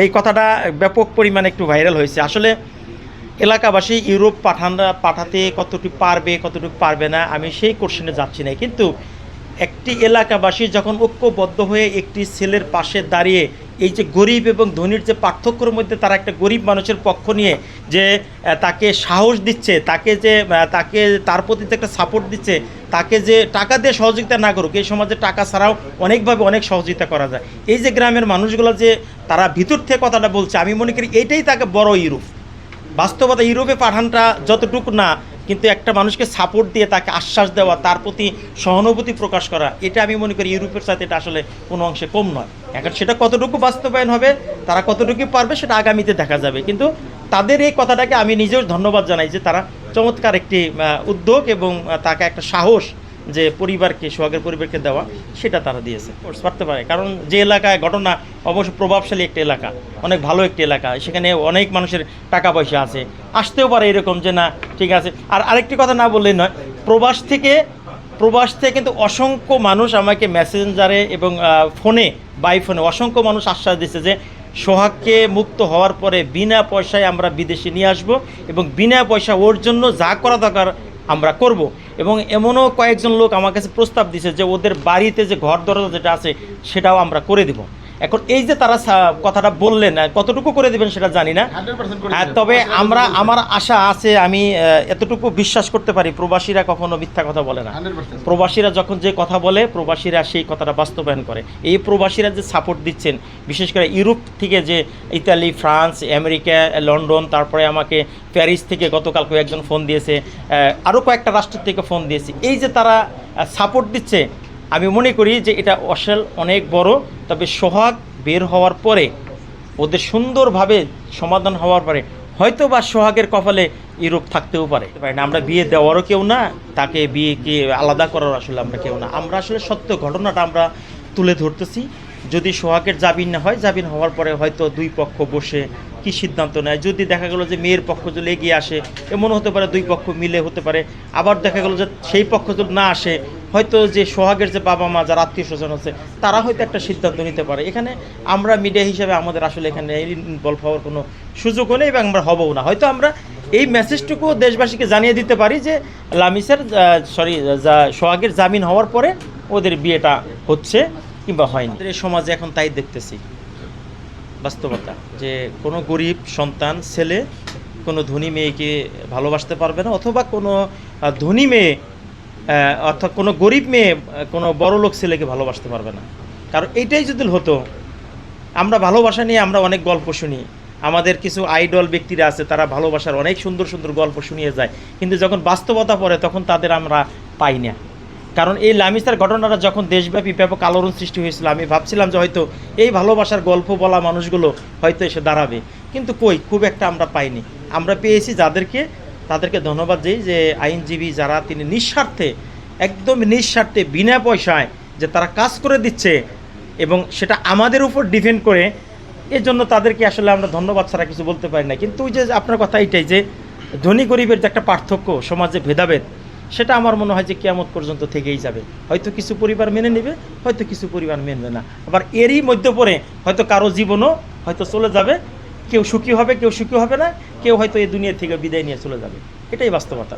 এই কথাটা ব্যাপক পরিমাণে একটু ভাইরাল হয়েছে। আসলে এলাকাবাসী ইউরোপ পাঠান পাঠাতে কতটুকু পারবে কতটুকু পারবে না, আমি সেই কোশ্চেনে যাচ্ছি না। কিন্তু একটি এলাকাবাসী যখন ঐক্যবদ্ধ হয়ে একটি ছেলের পাশে দাঁড়িয়ে এই যে গরিব এবং ধনীর যে পার্থক্যর মধ্যে তারা একটা গরিব মানুষের পক্ষ নিয়ে যে তাকে সাহস দিচ্ছে, তাকে যে তাকে তার প্রতি যে একটা সাপোর্ট দিচ্ছে, তাকে যে টাকা দিয়ে সহযোগিতা না করুক, এই সমাজে টাকা ছাড়াও অনেকভাবে অনেক সহযোগিতা করা যায়। এই যে গ্রামের মানুষগুলো যে, তারা ভিতর থেকে কথাটা বলছে, আমি মনে করি এইটাই তাকে বড় ইউরোপ। বাস্তবতা ইউরোপে পাঠানটা যতটুকু না, কিন্তু একটা মানুষকে সাপোর্ট দিয়ে তাকে আশ্বাস দেওয়া, তার প্রতি সহানুভূতি প্রকাশ করা, এটা আমি মনে করি ইউরোপের সাথে এটা আসলে কোনো অংশে কম নয়। এখন সেটা কতটুকু বাস্তবায়ন হবে, তারা কতটুকু পারবে সেটা আগামীতে দেখা যাবে। কিন্তু তাদের এই কথাটাকে আমি নিজেও ধন্যবাদ জানাই যে তারা চমৎকার একটি উদ্যোগ এবং তাকে একটা সাহস যে পরিবারকে, সোহাগের পরিবারকে দেওয়া, সেটা তারা দিয়েছে। পারতে পারে। কারণ যে এলাকায় ঘটনা অবশ্য প্রভাবশালী একটি এলাকা, অনেক ভালো একটি এলাকা, সেখানে অনেক মানুষের টাকা পয়সা আছে। আসতেও পারে এরকম যে না, ঠিক আছে। আর আরেকটি কথা না বললেই নয়, প্রবাস থেকে প্রবাস থেকে কিন্তু অসংখ্য মানুষ আমাকে মেসেঞ্জারে এবং ফোনে বাই ফোনে অসংখ্য মানুষ আশ্বাস দিচ্ছে যে সোহাগকে মুক্ত হওয়ার পরে বিনা পয়সায় আমরা বিদেশে নিয়ে আসব এবং বিনা পয়সা ওর জন্য যা করা দরকার আমরা করব। এবং এমনও কয়েকজন লোক আমার কাছে প্রস্তাব দিছে যে ওদের বাড়িতে যে ঘর দরজা যেটা আছে সেটাও আমরা করে দিব। এখন এই যে তারা কথাটা বললেন কতটুকু করে দেবেন সেটা জানি না। হ্যাঁ, তবে আমরা আমার আশা আছে আমি এতটুকু বিশ্বাস করতে পারি প্রবাসীরা কখনো মিথ্যা কথা বলে না। প্রবাসীরা যখন যে কথা বলে প্রবাসীরা সেই কথাটা বাস্তবায়ন করে। এই প্রবাসীরা যে সাপোর্ট দিচ্ছেন বিশেষ করে ইউরোপ থেকে যে ইতালি ফ্রান্স আমেরিকা লন্ডন তারপরে আমাকে প্যারিস থেকে গতকাল কয়েকজন ফোন দিয়েছে আরও কয়েকটা রাষ্ট্র থেকে ফোন দিয়েছে। এই যে তারা সাপোর্ট দিচ্ছে আমি মনে করি যে এটা অসল অনেক বড়, তবে সোহাগ বের হওয়ার পরে ওদের সুন্দরভাবে সমাধান হওয়ার পরে হয়তো বা সোহাগের কপালে ইউরোপ থাকতেও পারে। আমরা বিয়ে দেওয়ারও কেউ না, তাকে বিয়েকে আলাদা করার আসলে আমরা কেউ না। আমরা আসলে সত্য ঘটনাটা আমরা তুলে ধরতেছি। যদি সোহাগের জামিন না হয়, জামিন হওয়ার পরে হয়তো দুই পক্ষ বসে কি সিদ্ধান্ত নেয়? যদি দেখা গেলো যে মেয়ের পক্ষ যদি এগিয়ে আসে, এমনও হতে পারে দুই পক্ষ মিলে হতে পারে। আবার দেখা গেলো যে সেই পক্ষ যদি না আসে, হয়তো যে সোহাগের যে বাবা মা, যারা আত্মীয় স্বজন আছে, তারা হয়তো একটা সিদ্ধান্ত নিতে পারে। এখানে আমরা মিডিয়া হিসেবে আমাদের আসলে এখানে ইনভলভ হওয়ার কোনো সুযোগও নেই এবং আমরা হবও না। হয়তো আমরা এই মেসেজটুকু দেশবাসীকে জানিয়ে দিতে পারি যে, লামিসের সরি সোহাগের জামিন হওয়ার পরে ওদের বিয়েটা হচ্ছে কিংবা হয়নি। এই সমাজে এখন তাই দেখতেছি। বাস্তবতা, যে কোনো গরিব সন্তান, ছেলে কোনো ধনী মেয়েকে ভালোবাসতে পারবে না অথবা কোনো ধনী মেয়ে অর্থাৎ কোনো গরিব মেয়ে কোনো বড় লোক ছেলেকে ভালোবাসতে পারবে না। কারণ এইটাই যদি হতো, আমরা ভালোবাসা নিয়ে আমরা অনেক গল্প শুনি। আমাদের কিছু আইডল ব্যক্তিরা আছে, তারা ভালোবাসার অনেক সুন্দর সুন্দর গল্প শুনিয়ে যায়। কিন্তু যখন বাস্তবতা পড়ে, তখন তাদের আমরা পাই না। কারণ এই লামিসার ঘটনাটা যখন দেশব্যাপী ব্যাপক আলোড়ন সৃষ্টি হয়েছিল, আমি ভাবছিলাম যে হয়তো এই ভালোবাসার গল্প বলা মানুষগুলো হয়তো এসে দাঁড়াবে। কিন্তু কই, খুব একটা আমরা পাইনি। আমরা পেয়েছি যাদেরকে, তাদেরকে ধন্যবাদ দিই যে আইনজীবী যারা তিনি নিঃস্বার্থে, একদম নিঃস্বার্থে, বিনা পয়সায় যে তারা কাজ করে দিচ্ছে এবং সেটা আমাদের উপর ডিপেন্ড করে এর জন্য তাদেরকে আসলে আমরা ধন্যবাদ ছাড়া কিছু বলতে পারি না। কিন্তু ওই যে আপনার কথা এইটাই যে, ধনী গরিবের যে একটা পার্থক্য, সমাজে ভেদাভেদ সেটা আমার মনে হয় যে কেয়ামত পর্যন্ত থেকেই যাবে। হয়তো কিছু পরিবার মেনে নেবে, হয়তো কিছু পরিবার মেনবে না। আবার এরই মধ্যে পরে হয়তো কারও জীবনও হয়তো চলে যাবে। কেউ সুখী হবে, কেউ সুখী হবে না। কেউ হয়তো এই দুনিয়া থেকে বিদায় নিয়ে চলে যাবে। এটাই বাস্তবতা।